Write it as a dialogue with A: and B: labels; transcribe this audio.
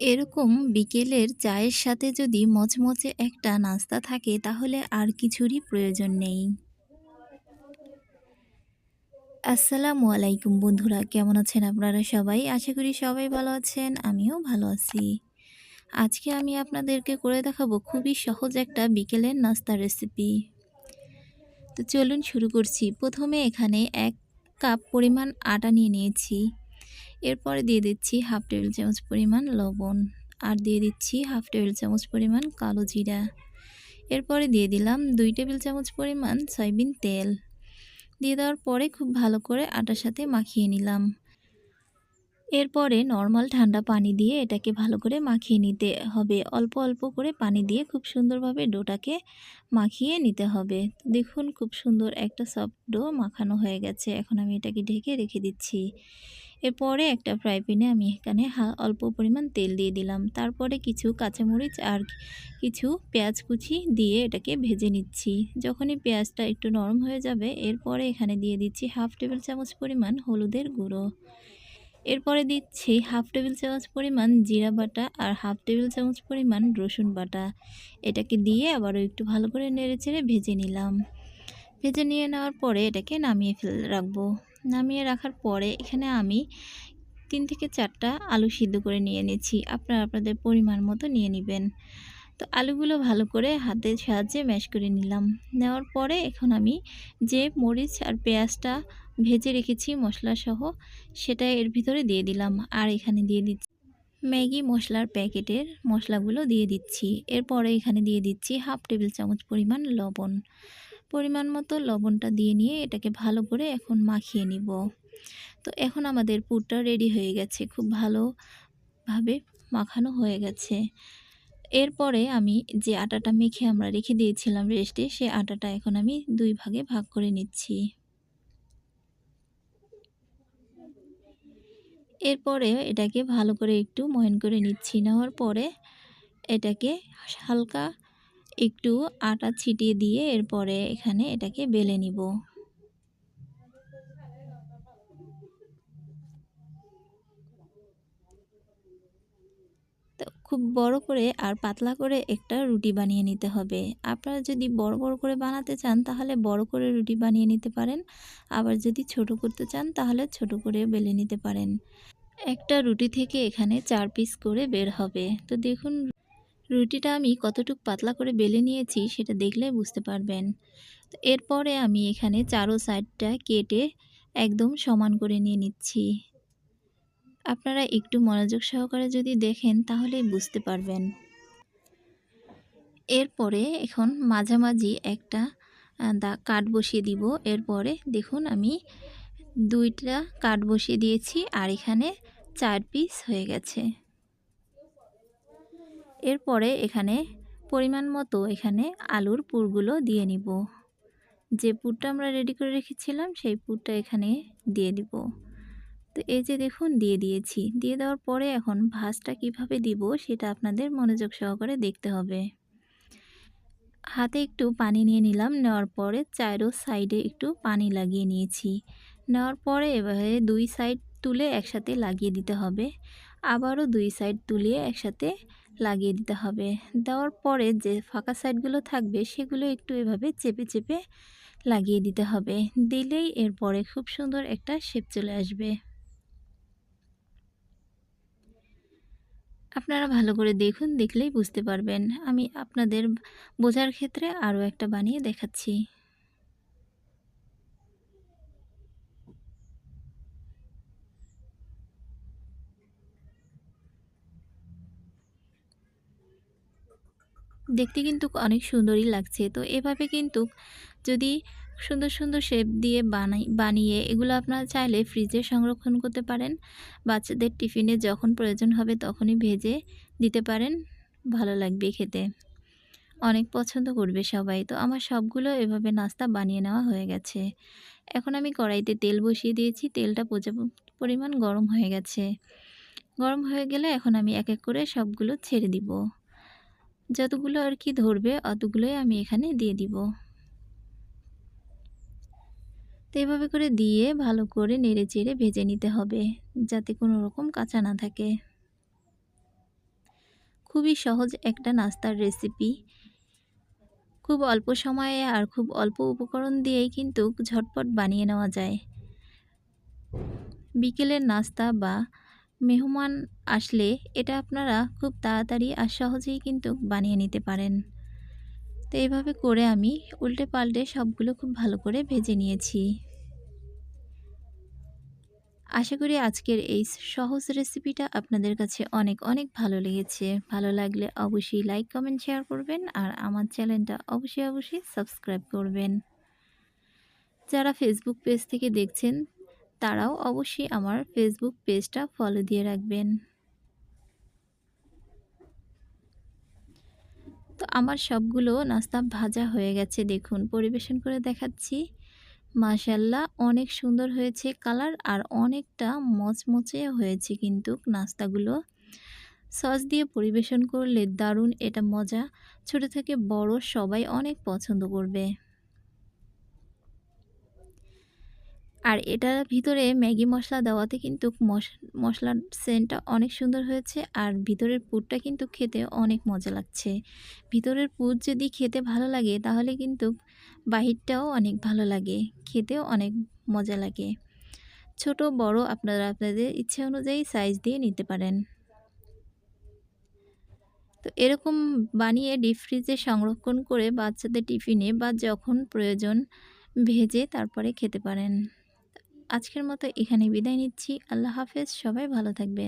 A: এরকম বিকেলের চায়ের সাথে যদি মচমচে একটা নাস্তা থাকে তাহলে আর কিছুরই প্রয়োজন নেই। আসসালামু আলাইকুম বন্ধুরা কেমন আছেন আপনারা সবাই? আশা করি সবাই ভালো আছেন, আমিও ভালো আছি। আজকে আমি আপনাদেরকে করে দেখাবো খুবই সহজ একটা বিকেলের নাস্তা রেসিপি। তো চলুন শুরু করছি। প্রথমে এখানে এক কাপ পরিমাণ আটা নিয়ে নিয়েছি। এরপরে দিয়ে দিচ্ছি হাফ টেবিল চামচ পরিমাণ লবণ আর দিয়ে দিচ্ছি হাফ টেবিল চামচ পরিমাণ কালো জিরা। এরপরে দিয়ে দিলাম দুই টেবিল চামচ পরিমাণ সয়াবিন তেল। দিয়ে দেওয়ার পরে খুব ভালো করে আটার সাথে মাখিয়ে নিলাম। এরপরে নর্মাল ঠান্ডা পানি দিয়ে এটাকে ভালো করে মাখিয়ে নিতে হবে। অল্প অল্প করে পানি দিয়ে খুব সুন্দরভাবে ডোটাকে মাখিয়ে নিতে হবে। দেখুন খুব সুন্দর একটা সফট ডো মাখানো হয়ে গেছে। এখন আমি এটাকে ঢেকে রেখে দিচ্ছি। এরপরে একটা ফ্রাই প্যানে আমি এখানে অল্প পরিমাণ তেল দিয়ে দিলাম। তারপরে কিছু কাঁচামরিচ আর কিছু পেঁয়াজ কুচি দিয়ে এটাকে ভেজে নিচ্ছি। যখনই পেঁয়াজটা একটু নরম হয়ে যাবে, এরপরে এখানে দিয়ে দিচ্ছি হাফ টেবিল চামচ পরিমাণ হলুদের গুঁড়ো। এরপরে দিচ্ছি হাফ টেবিল চামচ পরিমাণ জিরা বাটা আর হাফ টেবিল চামচ পরিমাণ রসুন বাটা। এটাকে দিয়ে আবারও একটু ভালো করে নেড়ে চেড়ে ভেজে নিলাম। ভেজে নিয়ে নেওয়ার পরে এটাকে নামিয়ে ফেল, রাখব। নামিয়ে রাখার পরে এখানে আমি তিন থেকে চারটা আলু সিদ্ধ করে নিয়ে নিয়েছি আপনারা আপনাদের পরিমাণ মতো নিয়ে নেবেন। তো আলুগুলো ভালো করে হাতের সাহায্যে ম্যাশ করে নিলাম। নেওয়ার পরে এখন আমি যে মরিচ আর পেঁয়াজটা ভেজে রেখেছি মশলা সহ সেটা এর ভিতরে দিয়ে দিলাম। আর এখানে দিয়ে দিচ্ছি ম্যাগি মশলার প্যাকেটের মশলাগুলো দিয়ে দিচ্ছি। এরপরে এখানে দিয়ে দিচ্ছি হাফ টেবিল চামচ পরিমাণ লবণ। পরিমাণ মতো লবণটা দিয়ে নিয়ে এটাকে ভালো করে এখন মাখিয়ে নিব। তো এখন আমাদের পুরটা রেডি হয়ে গেছে, খুব ভালোভাবে মাখানো হয়ে গেছে। এরপরে আমি যে আটাটা মেখে আমরা রেখে দিয়েছিলাম রেস্টে, সে আটাটা এখন আমি দুই ভাগে ভাগ করে নিচ্ছি। এরপরে এটাকে ভালো করে একটু ময়ন করে নিচ্ছি। নেওয়ার পরে এটাকে হালকা একটু আটা ছিটিয়ে দিয়ে এরপরে এখানে এটাকে বেলে নিব। খুব বড় করে আর পাতলা করে একটা রুটি বানিয়ে নিতে হবে। আপনারা যদি বড় বড় করে বানাতে চান তাহলে বড় করে রুটি বানিয়ে নিতে পারেন। আবার যদি ছোট করতে চান তাহলে ছোট করে বেলে নিতে পারেন। একটা রুটি থেকে এখানে চার পিস করে বের হবে। তো দেখুন রুটিটা আমি কতটুক পাতলা করে বেলে নিয়েছি সেটা দেখলে বুঝতে পারবেন। তো এরপরে আমি এখানে চারো সাইডটা কেটে একদম সমান করে নিয়ে নিচ্ছি। আপনারা একটু মনোযোগ সহকারে যদি দেখেন তাহলেই বুঝতে পারবেন। এরপরে এখন মাঝামাঝি একটা দা, কাঠ বসিয়ে দিব। এরপরে দেখুন আমি দুইটা কাঠ বসিয়ে দিয়েছি আর এখানে চার পিস হয়ে গেছে। এরপরে এখানে পরিমাণ মতো এখানে আলুর পুরগুলো দিয়ে নিব। যে পুরটা আমরা রেডি করে রেখেছিলাম, সেই পুরটা এখানে দিয়ে দিব। তো এই যে দেখুন, দিয়ে দিয়েছি। দিয়ে দেওয়ার পরে এখন ভাজটা কীভাবে দিব সেটা আপনাদের মনোযোগ সহকারে দেখতে হবে। হাতে একটু পানি নিয়ে নিলাম, নেওয়ার পরে চারো সাইডে একটু পানি লাগিয়ে নিয়েছি। নেওয়ার পরে এভাবে দুই সাইড তুলে একসাথে লাগিয়ে দিতে হবে। আবারও দুই সাইড তুলিয়ে একসাথে লাগিয়ে দিতে হবে। দেওয়ার পরে যে ফাঁকা সাইডগুলো থাকবে, সেগুলো একটু এভাবে চেপে চেপে লাগিয়ে দিতে হবে। দিলেই এরপরে খুব সুন্দর একটা শেপ চলে আসবে। আপনারা ভালো করে দেখুন, দেখলেই বুঝতে পারবেন। আমি আপনাদের বোঝার ক্ষেত্রে আরও একটা বানিয়ে দেখাচ্ছি। দেখতে কিন্তু অনেক সুন্দরই লাগছে। তো এভাবে কিন্তু যদি সুন্দর সুন্দর শেপ দিয়ে বানাই, বানিয়ে এগুলো আপনারা চাইলে ফ্রিজে সংরক্ষণ করতে পারেন। বাচ্চাদের টিফিনে যখন প্রয়োজন হবে তখনই ভেজে দিতে পারেন। ভালো লাগবে খেতে। অনেক পছন্দ করবে সবাই। তো আমার সবগুলো এভাবে নাস্তা বানিয়ে নেওয়া হয়ে গেছে। এখন আমি কড়াইতে তেল বসিয়ে দিয়েছি। তেলটা পরিমাণ গরম হয়ে গেছে। গরম হয়ে গেলে এখন আমি এক এক করে সবগুলো ছেড়ে দিব। যতগুলো আর কি ধরবে, অতগুলোই আমি এখানে দিয়ে দিব। তো এভাবে করে দিয়ে ভালো করে নেড়ে চেড়ে ভেজে নিতে হবে, যাতে কোনো রকম কাঁচা না থাকে। খুবই সহজ একটা নাস্তার রেসিপি খুব অল্প সময়ে আর খুব অল্প উপকরণ দিয়েই কিন্তু ঝটপট বানিয়ে নেওয়া যায়। বিকেলের নাস্তা বা মেহমান আসলে এটা আপনারা খুব তাড়াতাড়ি আর সহজেই কিন্তু বানিয়ে নিতে পারেন। তো এইভাবে করে আমি উল্টে পাল্টে সবগুলো খুব ভালো করে ভেজে নিয়েছি। আশা করি আজকের এই সহজ রেসিপিটা আপনাদের কাছে অনেক অনেক ভালো লেগেছে। ভালো লাগলে অবশ্যই লাইক, কমেন্ট, শেয়ার করবেন আর আমার চ্যানেলটা অবশ্যই অবশ্যই সাবস্ক্রাইব করবেন। যারা ফেসবুক পেজ থেকে দেখছেন তারাও অবশ্যই আমার ফেসবুক পেজটা ফলো দিয়ে রাখবেন। তো আমার সবগুলো নাস্তা ভাজা হয়ে গেছে, দেখুন, পরিবেশন করে দেখাচ্ছি। মাশাল্লাহ অনেক সুন্দর হয়েছে কালার আর অনেকটা মচমচে হয়েছে কিন্তু নাস্তাগুলো। সস দিয়ে পরিবেশন করলে দারুণ, এটা মজা। ছোট থেকে বড় সবাই অনেক পছন্দ করবে। আর এটার ভিতরে ম্যাগি মশলা দেওয়াতে কিন্তু মশলার সেন্টটা অনেক সুন্দর হয়েছে আর ভিতরের পুরটা কিন্তু খেতে অনেক মজা লাগছে। ভিতরের পুর যদি খেতে ভালো লাগে তাহলে কিন্তু বাহিরটাও অনেক ভালো লাগে, খেতেও অনেক মজা লাগে। ছোট, বড় আপনারা আপনাদের ইচ্ছে অনুযায়ী সাইজ দিয়ে নিতে পারেন। তো এরকম বানিয়ে ডিপ ফ্রিজে সংরক্ষণ করে বাচ্চাদের টিফিনে বা যখন প্রয়োজন ভেজে তারপরে খেতে পারেন। আজকের মতো এখানে বিদায় নিচ্ছি। আল্লাহ হাফেজ সবাই ভালো থাকবেন।